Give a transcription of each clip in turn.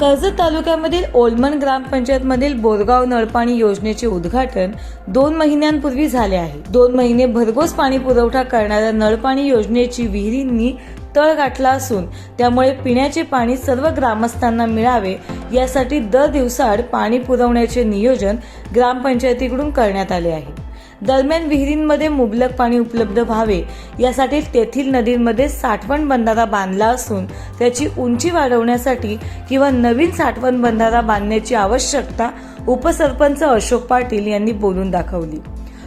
कर्जत तालुक्यामधील ओलमन ग्रामपंचायतमधील बोरगाव नळपाणी योजनेचे उद्घाटन दोन महिन्यांपूर्वी झाले आहे. दोन महिने भरघोस पाणी पुरवठा करणाऱ्या नळपाणी योजनेची विहिरींनी तळ गाठला असून त्यामुळे पिण्याचे पाणी सर्व ग्रामस्थांना मिळावे यासाठी दर दिवसाआड पाणी पुरवण्याचे नियोजन ग्रामपंचायतीकडून करण्यात आले आहे. दरम्यान विहिरींमध्ये मुबलक पाणी उपलब्ध व्हावे यासाठी तेथील नदींमध्ये साठवण बंधारा बांधला असून त्याची उंची वाढवण्यासाठी किंवा नवीन साठवण बंधारा बांधण्याची आवश्यकता उपसरपंच अशोक पाटील यांनी बोलून दाखवली.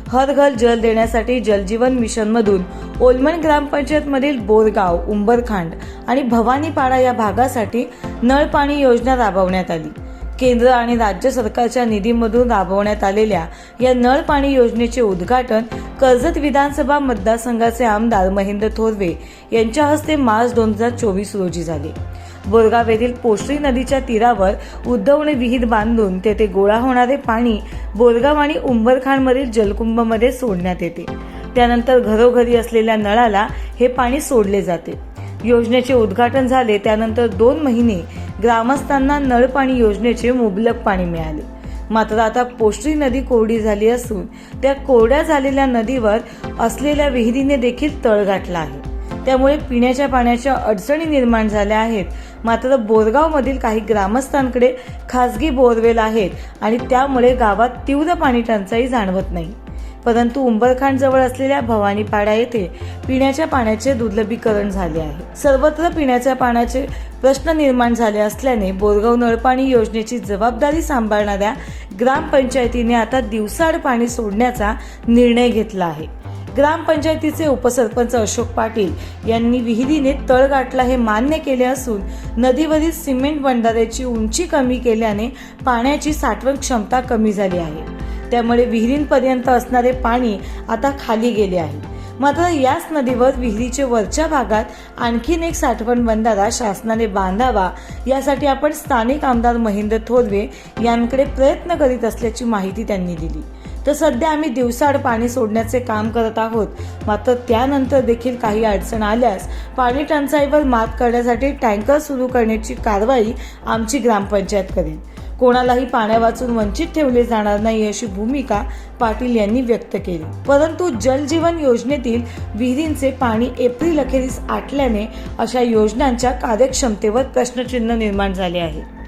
हर घर जल देण्यासाठी जलजीवन मिशनमधून ओलमन ग्रामपंचायतमधील बोरगाव उंबरखांड आणि भवानीपाडा या भागासाठी नळ पाणी योजना राबवण्यात आली. केंद्र आणि राज्य सरकारच्या निधीमधून राबवण्यात आलेल्या या नळ पाणी योजनेचे उद्घाटन कर्जत विधानसभा मतदारसंघाचे आमदार महेंद्र थोरवे यांच्या हस्ते मार्च दोन हजार चोवीस रोजी झाले. बोरगाव येथील पोश्री नदीच्या तीरावर उद्धवणे विहीर बांधून तेथे गोळा होणारे पाणी बोरगाव आणि उंबरखाणमधील जलकुंभमध्ये सोडण्यात येते. त्यानंतर घरोघरी असलेल्या नळाला हे पाणी सोडले जाते. योजनेचे उद्घाटन झाले त्यानंतर दोन महिने ग्रामस्थांना नळ पाणी योजनेचे मुबलक पाणी मिळाले. मात्र आता पोष्टी नदी कोरडी झाली असून त्या कोरड्या झालेल्या नदीवर असलेल्या विहिरीने देखील तळ गाठला आहे. त्यामुळे पिण्याच्या पाण्याच्या अडचणी निर्माण झाल्या आहेत. मात्र बोरगावमधील काही ग्रामस्थांकडे खासगी बोरवेल आहेत आणि त्यामुळे गावात तीव्र पाणी टंचाई जाणवत नाही. परंतु उंबरखांड जवळ असलेल्या भवानीपाडा येथे पिण्याच्या पाण्याचे दुर्लभीकरण झाले आहे. सर्वत्र पिण्याच्या पाण्याचे प्रश्न निर्माण झाले असल्याने बोरगाव नळपाणी योजनेची जबाबदारी सांभाळणाऱ्या ग्रामपंचायतीने आता दिवसाआड पाणी सोडण्याचा निर्णय घेतला आहे. ग्रामपंचायतीचे उपसरपंच अशोक पाटील यांनी विहिरीने तळ गाठला हे मान्य केले असून नदीवरील सिमेंट बंधाऱ्याची उंची कमी केल्याने पाण्याची साठवण क्षमता कमी झाली आहे. त्यामुळे विहिरींपर्यंत असणारे पाणी आता खाली गेले आहे. मात्र याच नदीवर विहिरीच्या वरच्या भागात आणखीन एक साठवण बंधारा शासनाने बांधावा यासाठी आपण स्थानिक आमदार महेंद्र थोरवे यांकडे प्रयत्न करीत असल्याची माहिती त्यांनी दिली. तर सध्या आम्ही दिवसाआड पाणी सोडण्याचे काम करत आहोत. मात्र त्यानंतर देखील काही अडचण आल्यास पाणी टंचाईवर मात करण्यासाठी टँकर सुरू करण्याची कारवाई आमची ग्रामपंचायत करेल. कोणालाही पाण्या वाचून वंचित ठेवले जाणार नाही अशी भूमिका पाटील यांनी व्यक्त केली. परंतु जलजीवन योजनेतील विहिरींचे पाणी एप्रिल अखेरीस आटल्याने अशा योजनांच्या कार्यक्षमतेवर प्रश्नचिन्ह निर्माण झाले आहे.